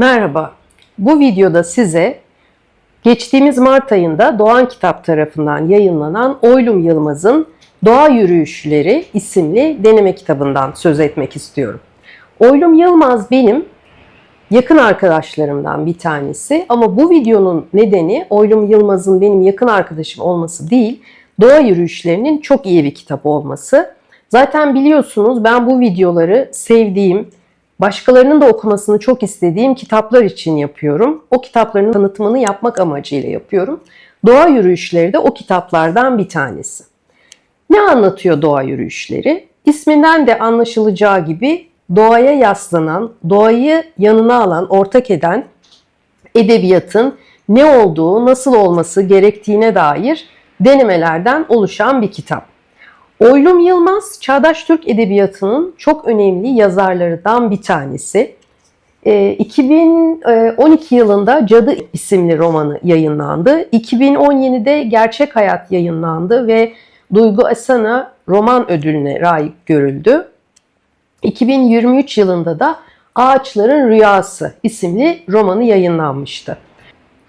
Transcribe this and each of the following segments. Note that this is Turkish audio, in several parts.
Merhaba. Bu videoda size geçtiğimiz Mart ayında Doğan Kitap tarafından yayınlanan Oylum Yılmaz'ın Doğa Yürüyüşleri isimli deneme kitabından söz etmek istiyorum. Oylum Yılmaz benim yakın arkadaşlarımdan bir tanesi ama bu videonun nedeni Oylum Yılmaz'ın benim yakın arkadaşım olması değil, Doğa Yürüyüşlerinin çok iyi bir kitap olması. Zaten biliyorsunuz ben bu videoları sevdiğim, başkalarının da okumasını çok istediğim kitaplar için yapıyorum. O kitapların tanıtımını yapmak amacıyla yapıyorum. Doğa yürüyüşleri de o kitaplardan bir tanesi. Ne anlatıyor doğa yürüyüşleri? İsminden de anlaşılacağı gibi doğaya yaslanan, doğayı yanına alan, ortak eden edebiyatın ne olduğu, nasıl olması gerektiğine dair denemelerden oluşan bir kitap. Oylum Yılmaz, Çağdaş Türk Edebiyatı'nın çok önemli yazarlarından bir tanesi. 2012 yılında Cadı isimli romanı yayınlandı. 2017'de Gerçek Hayat yayınlandı ve Duygu Asana roman ödülüne layık görüldü. 2023 yılında da Ağaçların Rüyası isimli romanı yayınlanmıştı.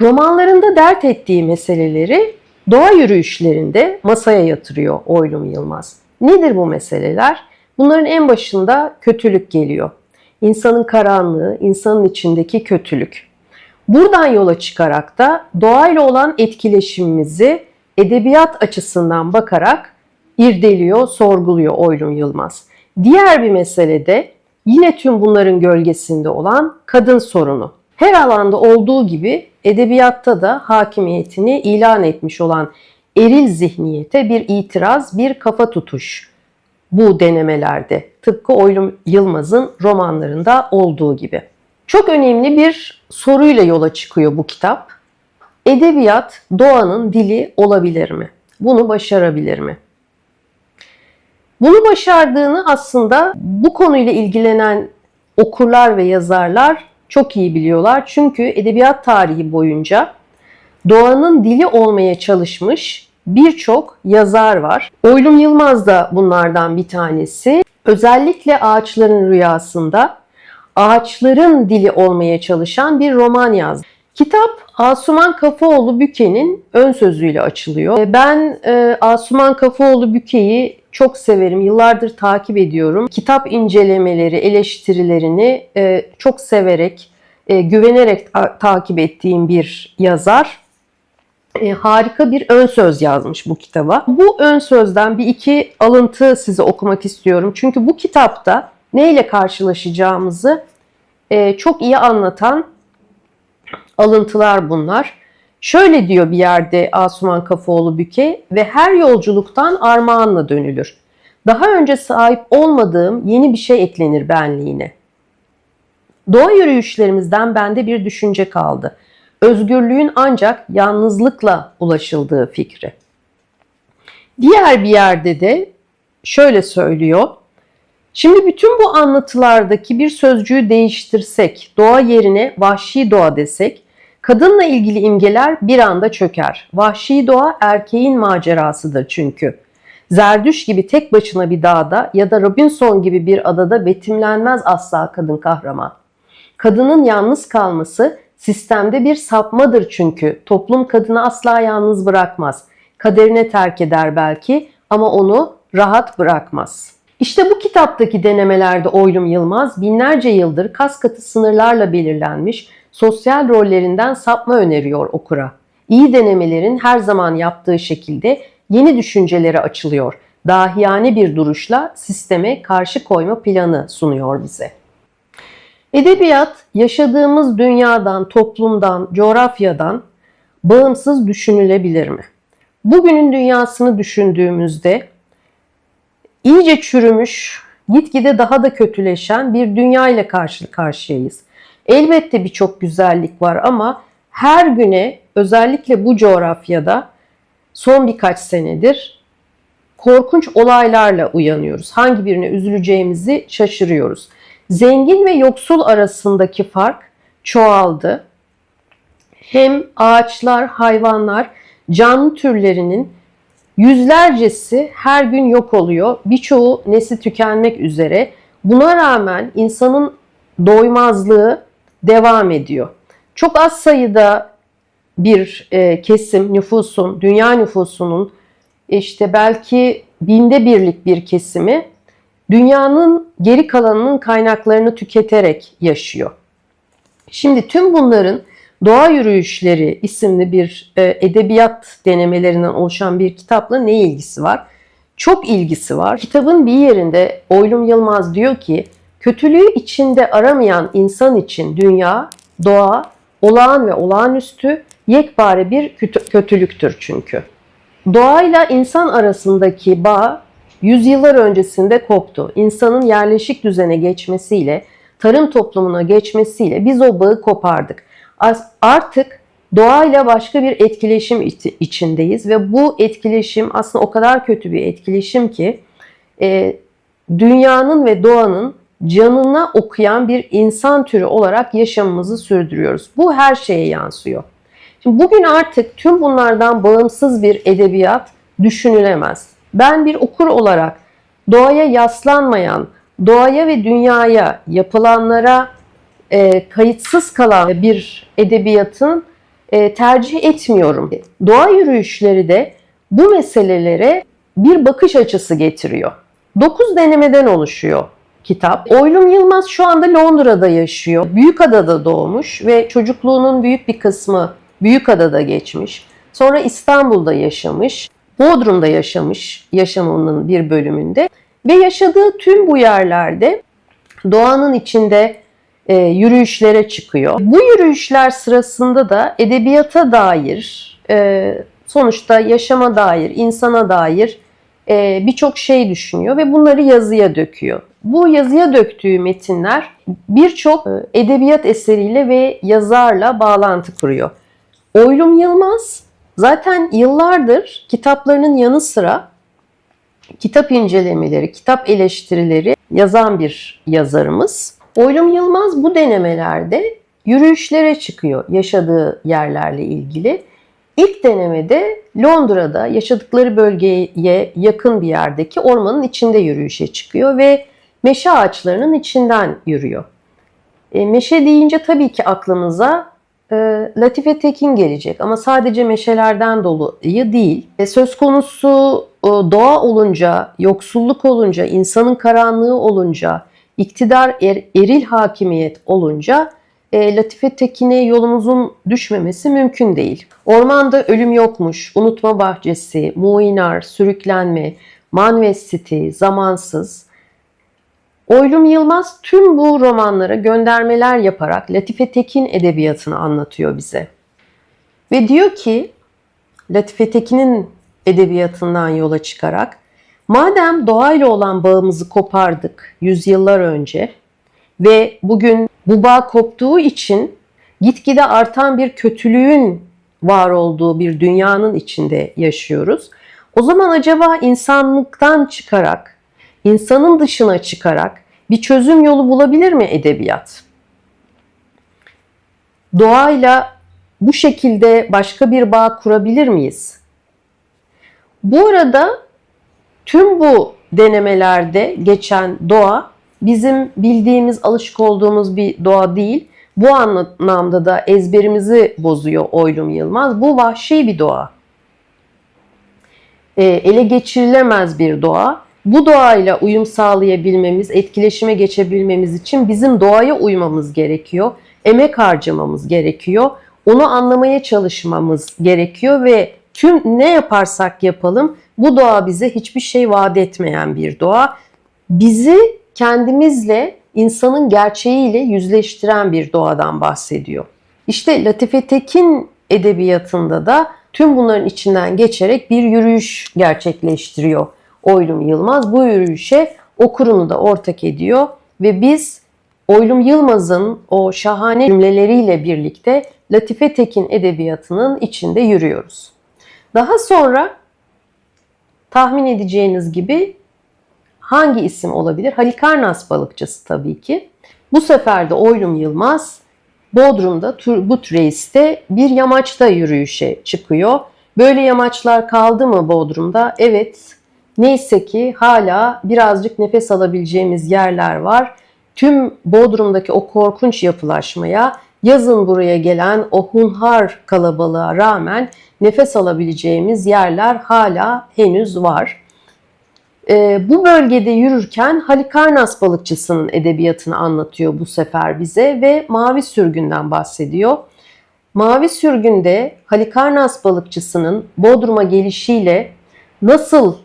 Romanlarında dert ettiği meseleleri doğa yürüyüşlerinde masaya yatırıyor Oylum Yılmaz. Nedir bu meseleler? Bunların en başında kötülük geliyor. İnsanın karanlığı, insanın içindeki kötülük. Buradan yola çıkarak da doğayla olan etkileşimimizi edebiyat açısından bakarak irdeliyor, sorguluyor Oylum Yılmaz. Diğer bir mesele de yine tüm bunların gölgesinde olan kadın sorunu. Her alanda olduğu gibi edebiyatta da hakimiyetini ilan etmiş olan eril zihniyete bir itiraz, bir kafa tutuş bu denemelerde. Tıpkı Oylum Yılmaz'ın romanlarında olduğu gibi. Çok önemli bir soruyla yola çıkıyor bu kitap. Edebiyat doğanın dili olabilir mi? Bunu başarabilir mi? Bunu başardığını aslında bu konuyla ilgilenen okurlar ve yazarlar çok iyi biliyorlar. Çünkü edebiyat tarihi boyunca doğanın dili olmaya çalışmış birçok yazar var. Oylum Yılmaz da bunlardan bir tanesi. Özellikle Ağaçların Rüyasında ağaçların dili olmaya çalışan bir roman yazdı. Kitap Asuman Kafaoğlu Büke'nin ön sözüyle açılıyor. Ben e, Asuman Kafaoğlu Büke'yi çok severim. Yıllardır takip ediyorum. Kitap incelemeleri, eleştirilerini e, çok severek, e, güvenerek ta- takip ettiğim bir yazar. E, harika bir ön söz yazmış bu kitaba. Bu ön sözden bir iki alıntı size okumak istiyorum. Çünkü bu kitapta neyle karşılaşacağımızı e, çok iyi anlatan alıntılar bunlar. Şöyle diyor bir yerde Asuman Kafaoğlu Büke ve her yolculuktan armağanla dönülür. Daha önce sahip olmadığım yeni bir şey eklenir benliğine. Doğa yürüyüşlerimizden bende bir düşünce kaldı. Özgürlüğün ancak yalnızlıkla ulaşıldığı fikri. Diğer bir yerde de şöyle söylüyor. Şimdi bütün bu anlatılardaki bir sözcüğü değiştirsek, doğa yerine vahşi doğa desek, kadınla ilgili imgeler bir anda çöker. Vahşi doğa erkeğin macerasıdır çünkü. Zerdüş gibi tek başına bir dağda ya da Robinson gibi bir adada betimlenmez asla kadın kahraman. Kadının yalnız kalması sistemde bir sapmadır çünkü. Toplum kadını asla yalnız bırakmaz. Kaderine terk eder belki ama onu rahat bırakmaz.'' İşte bu kitaptaki denemelerde Oylum Yılmaz binlerce yıldır kas katı sınırlarla belirlenmiş sosyal rollerinden sapma öneriyor okura. İyi denemelerin her zaman yaptığı şekilde yeni düşüncelere açılıyor. Dahiyane bir duruşla sisteme karşı koyma planı sunuyor bize. Edebiyat yaşadığımız dünyadan, toplumdan, coğrafyadan bağımsız düşünülebilir mi? Bugünün dünyasını düşündüğümüzde iyice çürümüş, gitgide daha da kötüleşen bir dünya ile karşı karşıyayız. Elbette birçok güzellik var ama her güne özellikle bu coğrafyada son birkaç senedir korkunç olaylarla uyanıyoruz. Hangi birine üzüleceğimizi şaşırıyoruz. Zengin ve yoksul arasındaki fark çoğaldı. Hem ağaçlar, hayvanlar, canlı türlerinin Yüzlercesi her gün yok oluyor. Birçoğu nesli tükenmek üzere. Buna rağmen insanın doymazlığı devam ediyor. Çok az sayıda bir e, kesim nüfusun, dünya nüfusunun işte belki binde birlik bir kesimi dünyanın geri kalanının kaynaklarını tüketerek yaşıyor. Şimdi tüm bunların Doğa Yürüyüşleri isimli bir e, edebiyat denemelerinden oluşan bir kitapla ne ilgisi var? Çok ilgisi var. Kitabın bir yerinde Oylum Yılmaz diyor ki, kötülüğü içinde aramayan insan için dünya, doğa, olağan ve olağanüstü yekpare bir kötülüktür çünkü. Doğayla insan arasındaki bağ yüzyıllar öncesinde koptu. İnsanın yerleşik düzene geçmesiyle, tarım toplumuna geçmesiyle biz o bağı kopardık. Artık doğayla başka bir etkileşim içindeyiz ve bu etkileşim aslında o kadar kötü bir etkileşim ki e, dünyanın ve doğanın canına okuyan bir insan türü olarak yaşamımızı sürdürüyoruz. Bu her şeye yansıyor. Şimdi bugün artık tüm bunlardan bağımsız bir edebiyat düşünülemez. Ben bir okur olarak doğaya yaslanmayan, doğaya ve dünyaya, yapılanlara e, kayıtsız kalan bir edebiyatın e, tercih etmiyorum. Doğa yürüyüşleri de bu meselelere bir bakış açısı getiriyor. Dokuz denemeden oluşuyor kitap. Oylum Yılmaz şu anda Londra'da yaşıyor. Büyükada'da doğmuş ve çocukluğunun büyük bir kısmı Büyükada'da geçmiş. Sonra İstanbul'da yaşamış. Bodrum'da yaşamış yaşamının bir bölümünde. Ve yaşadığı tüm bu yerlerde doğanın içinde e, yürüyüşlere çıkıyor. Bu yürüyüşler sırasında da edebiyata dair, e, sonuçta yaşama dair, insana dair e, birçok şey düşünüyor ve bunları yazıya döküyor. Bu yazıya döktüğü metinler birçok e, edebiyat eseriyle ve yazarla bağlantı kuruyor. Oylum Yılmaz zaten yıllardır kitaplarının yanı sıra kitap incelemeleri, kitap eleştirileri yazan bir yazarımız. Oylum Yılmaz bu denemelerde yürüyüşlere çıkıyor yaşadığı yerlerle ilgili. İlk denemede Londra'da yaşadıkları bölgeye yakın bir yerdeki ormanın içinde yürüyüşe çıkıyor ve meşe ağaçlarının içinden yürüyor. E, meşe deyince tabii ki aklımıza e, Latife Tekin gelecek ama sadece meşelerden dolayı değil. E, söz konusu e, doğa olunca, yoksulluk olunca, insanın karanlığı olunca, iktidar er, eril hakimiyet olunca e, Latife Tekin'e yolumuzun düşmemesi mümkün değil. Ormanda ölüm yokmuş, unutma bahçesi, muinar, sürüklenme, Manves City, zamansız. Oylum Yılmaz tüm bu romanlara göndermeler yaparak Latife Tekin edebiyatını anlatıyor bize. Ve diyor ki Latife Tekin'in edebiyatından yola çıkarak madem doğayla olan bağımızı kopardık yüzyıllar önce ve bugün bu bağ koptuğu için gitgide artan bir kötülüğün var olduğu bir dünyanın içinde yaşıyoruz. O zaman acaba insanlıktan çıkarak, insanın dışına çıkarak bir çözüm yolu bulabilir mi edebiyat? Doğayla bu şekilde başka bir bağ kurabilir miyiz? Bu arada tüm bu denemelerde geçen doğa bizim bildiğimiz, alışık olduğumuz bir doğa değil. Bu anlamda da ezberimizi bozuyor Oylum Yılmaz. Bu vahşi bir doğa. E, ele geçirilemez bir doğa. Bu doğayla uyum sağlayabilmemiz, etkileşime geçebilmemiz için bizim doğaya uymamız gerekiyor. Emek harcamamız gerekiyor. Onu anlamaya çalışmamız gerekiyor ve tüm ne yaparsak yapalım bu doğa bize hiçbir şey vaat etmeyen bir doğa. Bizi kendimizle, insanın gerçeğiyle yüzleştiren bir doğadan bahsediyor. İşte Latife Tekin edebiyatında da tüm bunların içinden geçerek bir yürüyüş gerçekleştiriyor Oylum Yılmaz. Bu yürüyüşe okurunu da ortak ediyor ve biz Oylum Yılmaz'ın o şahane cümleleriyle birlikte Latife Tekin edebiyatının içinde yürüyoruz. Daha sonra tahmin edeceğiniz gibi hangi isim olabilir? Halikarnas balıkçısı tabii ki. Bu sefer de Oylum Yılmaz Bodrum'da Turgut Reis'te bir yamaçta yürüyüşe çıkıyor. Böyle yamaçlar kaldı mı Bodrum'da? Evet. Neyse ki hala birazcık nefes alabileceğimiz yerler var. tüm Bodrum'daki o korkunç yapılaşmaya, yazın buraya gelen o hunhar kalabalığa rağmen nefes alabileceğimiz yerler hala henüz var. Ee, bu bölgede yürürken Halikarnas balıkçısının edebiyatını anlatıyor bu sefer bize ve Mavi Sürgün'den bahsediyor. Mavi Sürgün'de Halikarnas balıkçısının Bodrum'a gelişiyle nasıl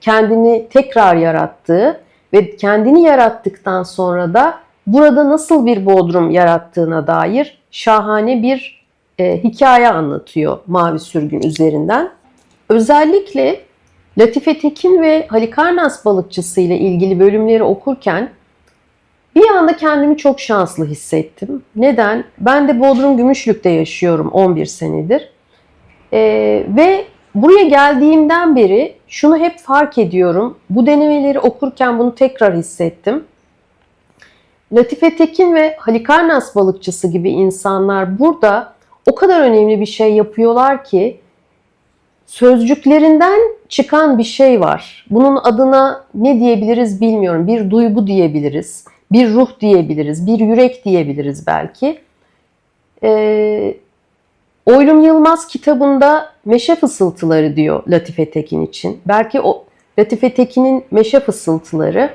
kendini tekrar yarattığı ve kendini yarattıktan sonra da burada nasıl bir Bodrum yarattığına dair şahane bir e, hikaye anlatıyor Mavi Sürgün üzerinden. Özellikle Latife Tekin ve Halikarnas balıkçısı ile ilgili bölümleri okurken bir anda kendimi çok şanslı hissettim. Neden? Ben de Bodrum Gümüşlük'te yaşıyorum 11 senedir. Ee, ve buraya geldiğimden beri şunu hep fark ediyorum. Bu denemeleri okurken bunu tekrar hissettim. Latife Tekin ve Halikarnas balıkçısı gibi insanlar burada o kadar önemli bir şey yapıyorlar ki sözcüklerinden çıkan bir şey var. Bunun adına ne diyebiliriz bilmiyorum. Bir duygu diyebiliriz, bir ruh diyebiliriz, bir yürek diyebiliriz belki. Ee, Oylum Yılmaz kitabında meşe fısıltıları diyor Latife Tekin için. Belki o Latife Tekin'in meşe fısıltıları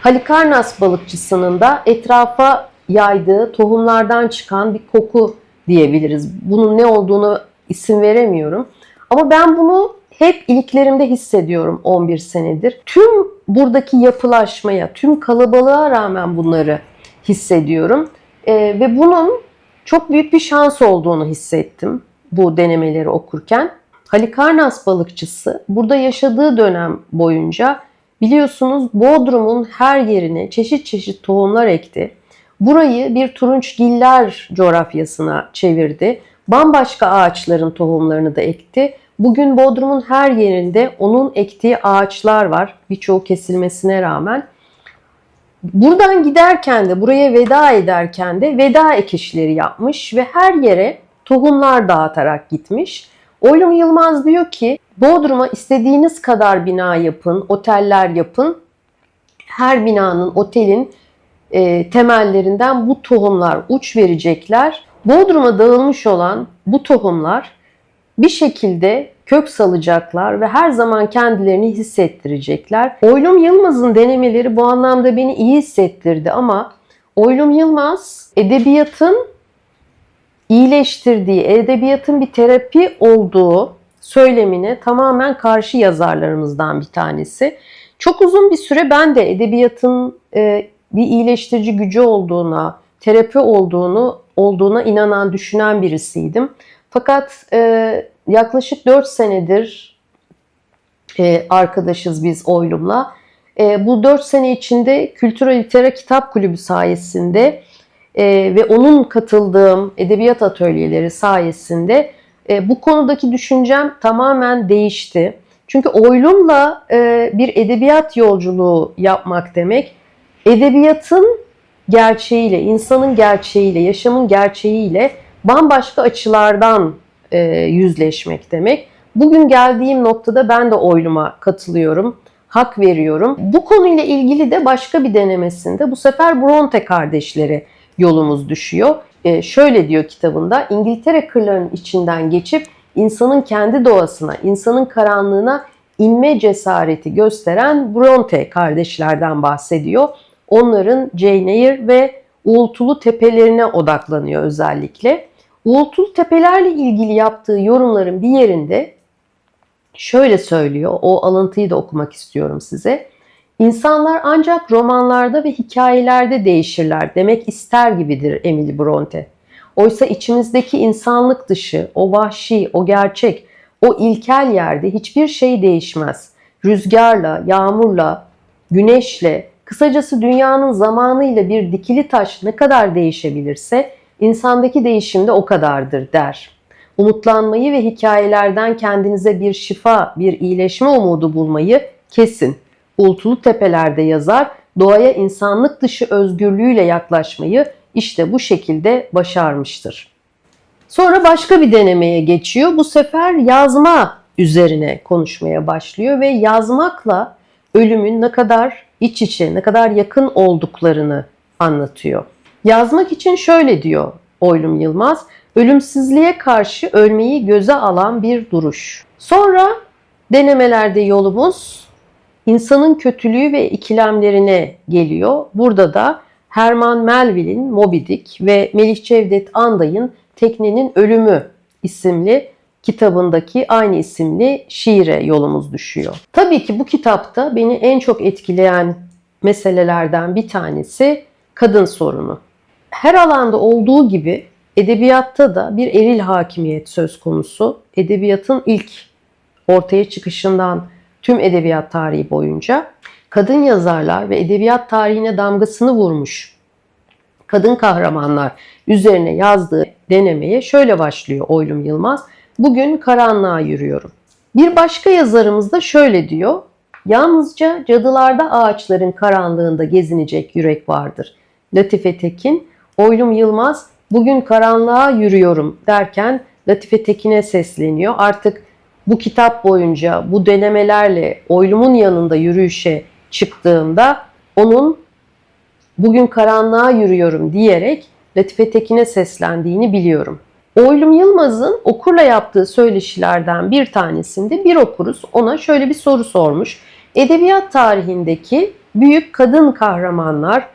Halikarnas balıkçısının da etrafa yaydığı tohumlardan çıkan bir koku diyebiliriz. Bunun ne olduğunu isim veremiyorum. Ama ben bunu hep iliklerimde hissediyorum 11 senedir. Tüm buradaki yapılaşmaya, tüm kalabalığa rağmen bunları hissediyorum. Ee, ve bunun çok büyük bir şans olduğunu hissettim bu denemeleri okurken. Halikarnas balıkçısı burada yaşadığı dönem boyunca biliyorsunuz Bodrum'un her yerine çeşit çeşit tohumlar ekti. Burayı bir turunçgiller coğrafyasına çevirdi. Bambaşka ağaçların tohumlarını da ekti. Bugün Bodrum'un her yerinde onun ektiği ağaçlar var. Birçoğu kesilmesine rağmen. Buradan giderken de buraya veda ederken de veda ekişleri yapmış ve her yere tohumlar dağıtarak gitmiş. Oylum Yılmaz diyor ki Bodrum'a istediğiniz kadar bina yapın, oteller yapın. Her binanın, otelin e, temellerinden bu tohumlar uç verecekler. Bodrum'a dağılmış olan bu tohumlar bir şekilde kök salacaklar ve her zaman kendilerini hissettirecekler. Oylum Yılmaz'ın denemeleri bu anlamda beni iyi hissettirdi ama Oylum Yılmaz edebiyatın iyileştirdiği, edebiyatın bir terapi olduğu söylemine tamamen karşı yazarlarımızdan bir tanesi. Çok uzun bir süre ben de edebiyatın e, bir iyileştirici gücü olduğuna, terapi olduğunu olduğuna inanan, düşünen birisiydim. Fakat e, yaklaşık 4 senedir e, arkadaşız biz Oylum'la. E, bu 4 sene içinde Kültürel Litera Kitap Kulübü sayesinde e, ve onun katıldığım edebiyat atölyeleri sayesinde e, bu konudaki düşüncem tamamen değişti. Çünkü Oylum'la e, bir edebiyat yolculuğu yapmak demek, edebiyatın gerçeğiyle, insanın gerçeğiyle, yaşamın gerçeğiyle bambaşka açılardan e, yüzleşmek demek. Bugün geldiğim noktada ben de oyluma katılıyorum, hak veriyorum. Bu konuyla ilgili de başka bir denemesinde bu sefer Bronte kardeşleri yolumuz düşüyor. E, şöyle diyor kitabında, İngiltere kırlarının içinden geçip insanın kendi doğasına, insanın karanlığına inme cesareti gösteren Bronte kardeşlerden bahsediyor. Onların Jane ve Uğultulu tepelerine odaklanıyor özellikle. Uğultulu tepelerle ilgili yaptığı yorumların bir yerinde şöyle söylüyor. O alıntıyı da okumak istiyorum size. İnsanlar ancak romanlarda ve hikayelerde değişirler demek ister gibidir Emily Bronte. Oysa içimizdeki insanlık dışı, o vahşi, o gerçek, o ilkel yerde hiçbir şey değişmez. Rüzgarla, yağmurla, güneşle, kısacası dünyanın zamanıyla bir dikili taş ne kadar değişebilirse insandaki değişim de o kadardır der. Umutlanmayı ve hikayelerden kendinize bir şifa, bir iyileşme umudu bulmayı kesin. Ultulu tepelerde yazar, doğaya insanlık dışı özgürlüğüyle yaklaşmayı işte bu şekilde başarmıştır. Sonra başka bir denemeye geçiyor. Bu sefer yazma üzerine konuşmaya başlıyor ve yazmakla ölümün ne kadar iç içe, ne kadar yakın olduklarını anlatıyor. Yazmak için şöyle diyor Oylum Yılmaz, ölümsüzlüğe karşı ölmeyi göze alan bir duruş. Sonra denemelerde yolumuz insanın kötülüğü ve ikilemlerine geliyor. Burada da Herman Melville'in Moby Dick ve Melih Cevdet Anday'ın Teknenin Ölümü isimli kitabındaki aynı isimli şiire yolumuz düşüyor. Tabii ki bu kitapta beni en çok etkileyen meselelerden bir tanesi kadın sorunu. Her alanda olduğu gibi edebiyatta da bir eril hakimiyet söz konusu. Edebiyatın ilk ortaya çıkışından tüm edebiyat tarihi boyunca kadın yazarlar ve edebiyat tarihine damgasını vurmuş kadın kahramanlar üzerine yazdığı denemeye şöyle başlıyor Oylum Yılmaz. Bugün karanlığa yürüyorum. Bir başka yazarımız da şöyle diyor. Yalnızca cadılarda ağaçların karanlığında gezinecek yürek vardır. Latife Tekin, Oylum Yılmaz bugün karanlığa yürüyorum derken Latife Tekin'e sesleniyor. Artık bu kitap boyunca bu denemelerle Oylum'un yanında yürüyüşe çıktığımda onun bugün karanlığa yürüyorum diyerek Latife Tekin'e seslendiğini biliyorum. Oylum Yılmaz'ın okurla yaptığı söyleşilerden bir tanesinde bir okuruz ona şöyle bir soru sormuş. Edebiyat tarihindeki büyük kadın kahramanlar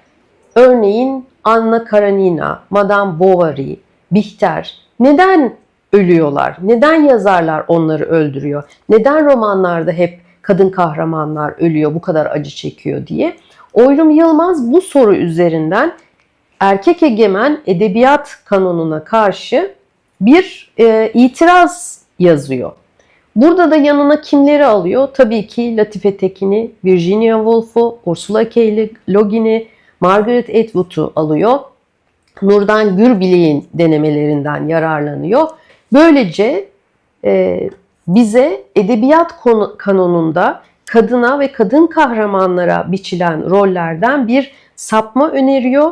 örneğin Anna Karenina, Madame Bovary, Bihter neden ölüyorlar? Neden yazarlar onları öldürüyor? Neden romanlarda hep kadın kahramanlar ölüyor, bu kadar acı çekiyor diye. Oylum Yılmaz bu soru üzerinden erkek egemen edebiyat kanonuna karşı bir e, itiraz yazıyor. Burada da yanına kimleri alıyor? Tabii ki Latife Tekin'i, Virginia Woolf'u, Ursula K. Le Guin'i, Margaret Atwood'u alıyor. Nurdan Gürbilek'in denemelerinden yararlanıyor. Böylece e, bize edebiyat konu, kanonunda kadına ve kadın kahramanlara biçilen rollerden bir sapma öneriyor.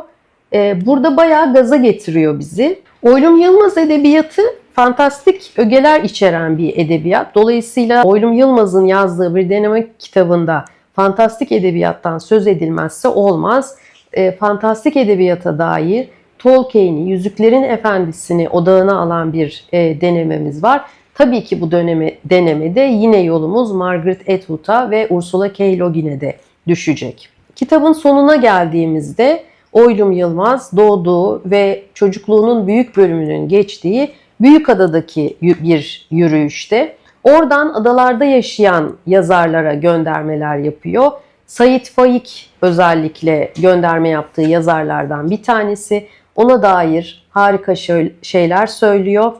E, burada bayağı gaza getiriyor bizi. Oylum Yılmaz edebiyatı fantastik ögeler içeren bir edebiyat. Dolayısıyla Oylum Yılmaz'ın yazdığı bir deneme kitabında fantastik edebiyattan söz edilmezse olmaz. E, fantastik edebiyata dair Tolkien'i, Yüzüklerin Efendisi'ni odağına alan bir e, denememiz var. Tabii ki bu döneme, denemede yine yolumuz Margaret Atwood'a ve Ursula K. Le Guin'e de düşecek. Kitabın sonuna geldiğimizde Oylum Yılmaz doğduğu ve çocukluğunun büyük bölümünün geçtiği Büyükada'daki bir yürüyüşte oradan adalarda yaşayan yazarlara göndermeler yapıyor. Sait Faik özellikle gönderme yaptığı yazarlardan bir tanesi. Ona dair harika şeyler söylüyor.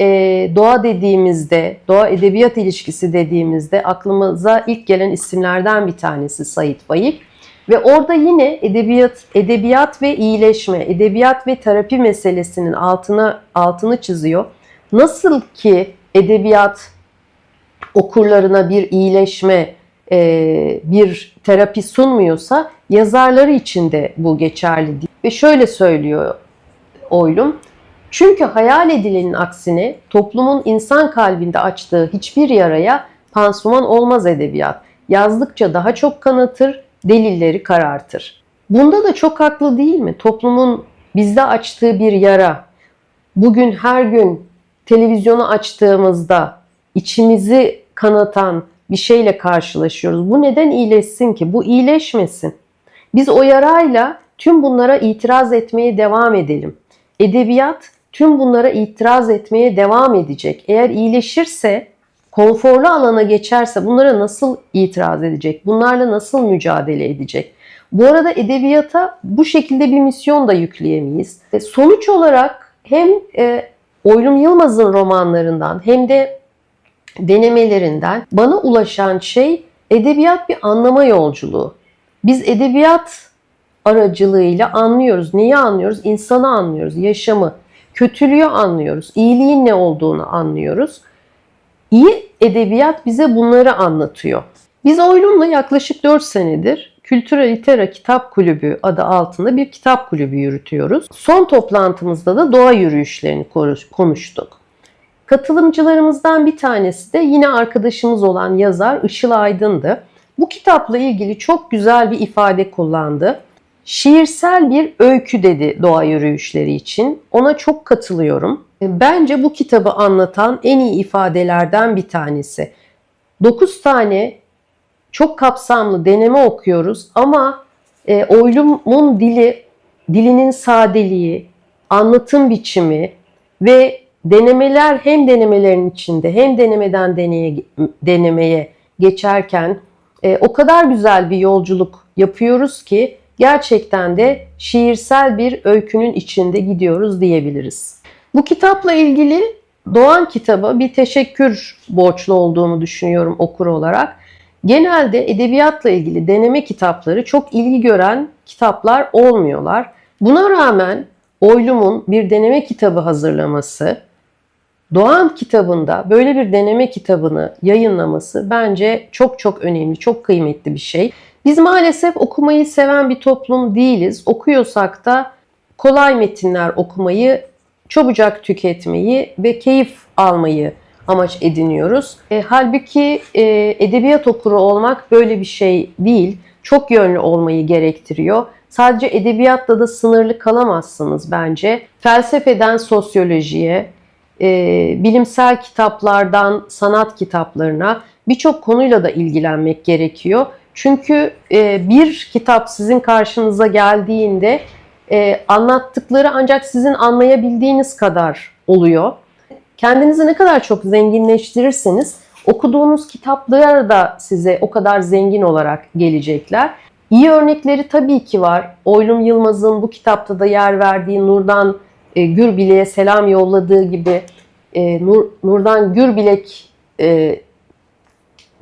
Ee, doğa dediğimizde, doğa edebiyat ilişkisi dediğimizde aklımıza ilk gelen isimlerden bir tanesi Sait Faik. Ve orada yine edebiyat, edebiyat ve iyileşme, edebiyat ve terapi meselesinin altına altını çiziyor. Nasıl ki edebiyat okurlarına bir iyileşme, e, bir terapi sunmuyorsa yazarları için de bu geçerli değil. Ve şöyle söylüyor Oylum. Çünkü hayal edilenin aksine toplumun insan kalbinde açtığı hiçbir yaraya pansuman olmaz edebiyat. Yazdıkça daha çok kanatır, delilleri karartır. Bunda da çok haklı değil mi? Toplumun bizde açtığı bir yara. Bugün her gün televizyonu açtığımızda içimizi kanatan bir şeyle karşılaşıyoruz. Bu neden iyileşsin ki? Bu iyileşmesin. Biz o yarayla tüm bunlara itiraz etmeye devam edelim. Edebiyat tüm bunlara itiraz etmeye devam edecek. Eğer iyileşirse, konforlu alana geçerse bunlara nasıl itiraz edecek? Bunlarla nasıl mücadele edecek? Bu arada edebiyata bu şekilde bir misyon da yükleyemeyiz. E, sonuç olarak hem e, Oylum Yılmaz'ın romanlarından hem de denemelerinden bana ulaşan şey edebiyat bir anlama yolculuğu. Biz edebiyat aracılığıyla anlıyoruz. Neyi anlıyoruz? İnsanı anlıyoruz, yaşamı, kötülüğü anlıyoruz, iyiliğin ne olduğunu anlıyoruz. İyi edebiyat bize bunları anlatıyor. Biz Oylum'la yaklaşık 4 senedir Kültürel Litera Kitap Kulübü adı altında bir kitap kulübü yürütüyoruz. Son toplantımızda da doğa yürüyüşlerini konuştuk. Katılımcılarımızdan bir tanesi de yine arkadaşımız olan yazar Işıl Aydın'dı. bu kitapla ilgili çok güzel bir ifade kullandı. Şiirsel bir öykü dedi doğa yürüyüşleri için. Ona çok katılıyorum. Bence bu kitabı anlatan en iyi ifadelerden bir tanesi. 9 tane çok kapsamlı deneme okuyoruz ama e, oylumun dili, dilinin sadeliği, anlatım biçimi ve denemeler hem denemelerin içinde hem denemeden deneye, denemeye geçerken e, o kadar güzel bir yolculuk yapıyoruz ki gerçekten de şiirsel bir öykünün içinde gidiyoruz diyebiliriz. Bu kitapla ilgili Doğan kitabı bir teşekkür borçlu olduğunu düşünüyorum okur olarak. Genelde edebiyatla ilgili deneme kitapları çok ilgi gören kitaplar olmuyorlar. Buna rağmen Oylum'un bir deneme kitabı hazırlaması, Doğan kitabında böyle bir deneme kitabını yayınlaması bence çok çok önemli, çok kıymetli bir şey. Biz maalesef okumayı seven bir toplum değiliz. Okuyorsak da kolay metinler okumayı, çabucak tüketmeyi ve keyif almayı amaç ediniyoruz. E, halbuki e, edebiyat okuru olmak böyle bir şey değil. Çok yönlü olmayı gerektiriyor. Sadece edebiyatla da sınırlı kalamazsınız bence. Felsefeden sosyolojiye, e, bilimsel kitaplardan sanat kitaplarına birçok konuyla da ilgilenmek gerekiyor. Çünkü e, bir kitap sizin karşınıza geldiğinde e, anlattıkları ancak sizin anlayabildiğiniz kadar oluyor. Kendinizi ne kadar çok zenginleştirirseniz okuduğunuz kitaplar da size o kadar zengin olarak gelecekler. İyi örnekleri tabii ki var. Oylum Yılmaz'ın bu kitapta da yer verdiği Nurdan e, Gürbilek'e selam yolladığı gibi e, Nur, Nurdan Gürbilek e,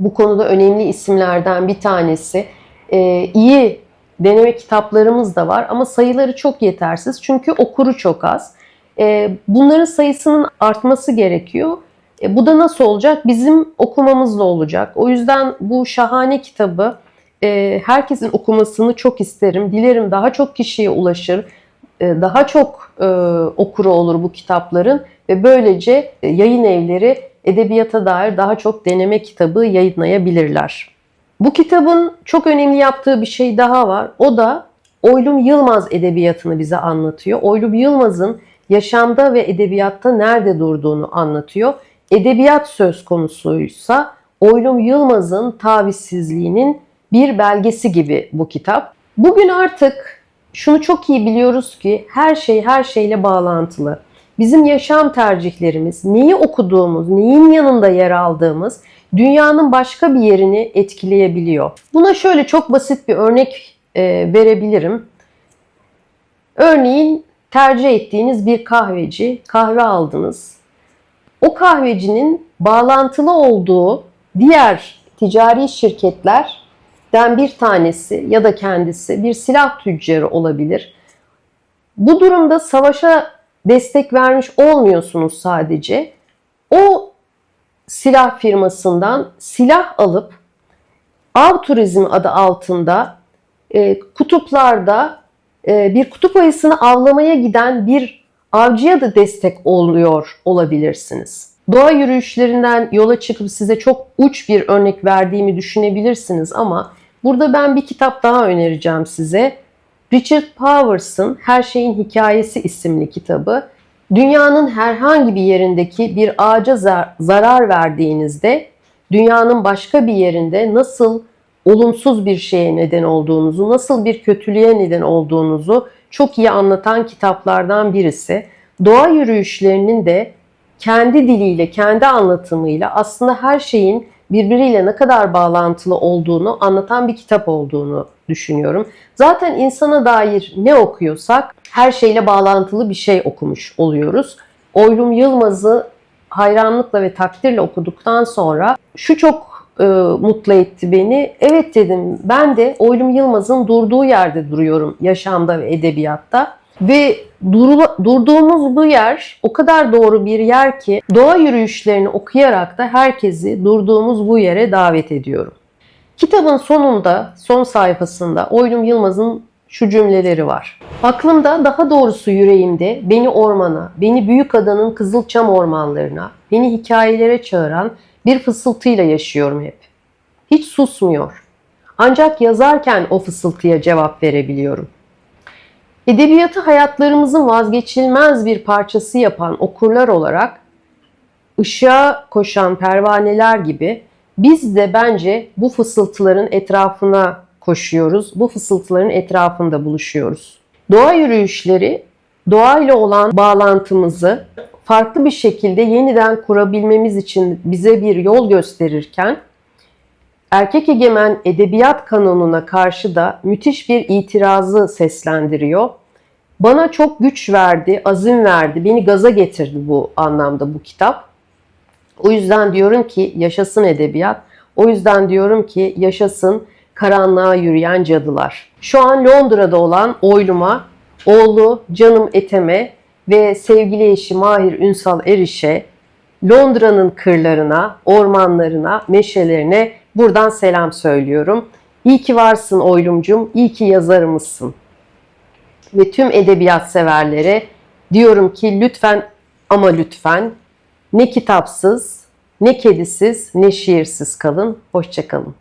bu konuda önemli isimlerden bir tanesi. E, iyi deneme kitaplarımız da var ama sayıları çok yetersiz çünkü okuru çok az. E, bunların sayısının artması gerekiyor. E, bu da nasıl olacak? Bizim okumamızla olacak. O yüzden bu şahane kitabı e, herkesin okumasını çok isterim. Dilerim daha çok kişiye ulaşır, e, daha çok e, okuru olur bu kitapların ve böylece e, yayın evleri edebiyata dair daha çok deneme kitabı yayınlayabilirler. Bu kitabın çok önemli yaptığı bir şey daha var. O da Oylum Yılmaz edebiyatını bize anlatıyor. Oylum Yılmaz'ın yaşamda ve edebiyatta nerede durduğunu anlatıyor. Edebiyat söz konusuysa Oylum Yılmaz'ın tavizsizliğinin bir belgesi gibi bu kitap. Bugün artık şunu çok iyi biliyoruz ki her şey her şeyle bağlantılı. Bizim yaşam tercihlerimiz, neyi okuduğumuz, neyin yanında yer aldığımız dünyanın başka bir yerini etkileyebiliyor. Buna şöyle çok basit bir örnek e, verebilirim. Örneğin tercih ettiğiniz bir kahveci, kahve aldınız. O kahvecinin bağlantılı olduğu diğer ticari şirketlerden bir tanesi ya da kendisi bir silah tüccarı olabilir. Bu durumda savaşa destek vermiş olmuyorsunuz sadece. O silah firmasından silah alıp av turizmi adı altında e, kutuplarda e, bir kutup ayısını avlamaya giden bir avcıya da destek oluyor olabilirsiniz. Doğa yürüyüşlerinden yola çıkıp size çok uç bir örnek verdiğimi düşünebilirsiniz ama burada ben bir kitap daha önereceğim size. Richard Powers'ın Her Şeyin Hikayesi isimli kitabı. Dünyanın herhangi bir yerindeki bir ağaca zarar verdiğinizde dünyanın başka bir yerinde nasıl olumsuz bir şeye neden olduğunuzu, nasıl bir kötülüğe neden olduğunuzu çok iyi anlatan kitaplardan birisi. Doğa yürüyüşlerinin de kendi diliyle, kendi anlatımıyla aslında her şeyin birbiriyle ne kadar bağlantılı olduğunu anlatan bir kitap olduğunu düşünüyorum. Zaten insana dair ne okuyorsak her şeyle bağlantılı bir şey okumuş oluyoruz. Oylum Yılmaz'ı hayranlıkla ve takdirle okuduktan sonra şu çok e, mutlu etti beni. Evet dedim ben de Oylum Yılmaz'ın durduğu yerde duruyorum yaşamda ve edebiyatta. Ve dur, durduğumuz bu yer o kadar doğru bir yer ki doğa yürüyüşlerini okuyarak da herkesi durduğumuz bu yere davet ediyorum. Kitabın sonunda, son sayfasında Oylum Yılmaz'ın şu cümleleri var. Aklımda, daha doğrusu yüreğimde beni ormana, beni büyük adanın kızılçam ormanlarına, beni hikayelere çağıran bir fısıltıyla yaşıyorum hep. Hiç susmuyor. Ancak yazarken o fısıltıya cevap verebiliyorum. Edebiyatı hayatlarımızın vazgeçilmez bir parçası yapan okurlar olarak ışığa koşan pervaneler gibi biz de bence bu fısıltıların etrafına koşuyoruz. Bu fısıltıların etrafında buluşuyoruz. Doğa yürüyüşleri doğayla olan bağlantımızı farklı bir şekilde yeniden kurabilmemiz için bize bir yol gösterirken erkek egemen edebiyat kanonuna karşı da müthiş bir itirazı seslendiriyor. Bana çok güç verdi, azim verdi, beni gaza getirdi bu anlamda bu kitap. O yüzden diyorum ki yaşasın edebiyat. O yüzden diyorum ki yaşasın karanlığa yürüyen cadılar. Şu an Londra'da olan oyluma, oğlu Canım Eteme ve sevgili eşi Mahir Ünsal Eriş'e Londra'nın kırlarına, ormanlarına, meşelerine buradan selam söylüyorum. İyi ki varsın oylumcum, iyi ki yazarımızsın. Ve tüm edebiyat severlere diyorum ki lütfen ama lütfen ne kitapsız, ne kedisiz, ne şiirsiz kalın. Hoşçakalın.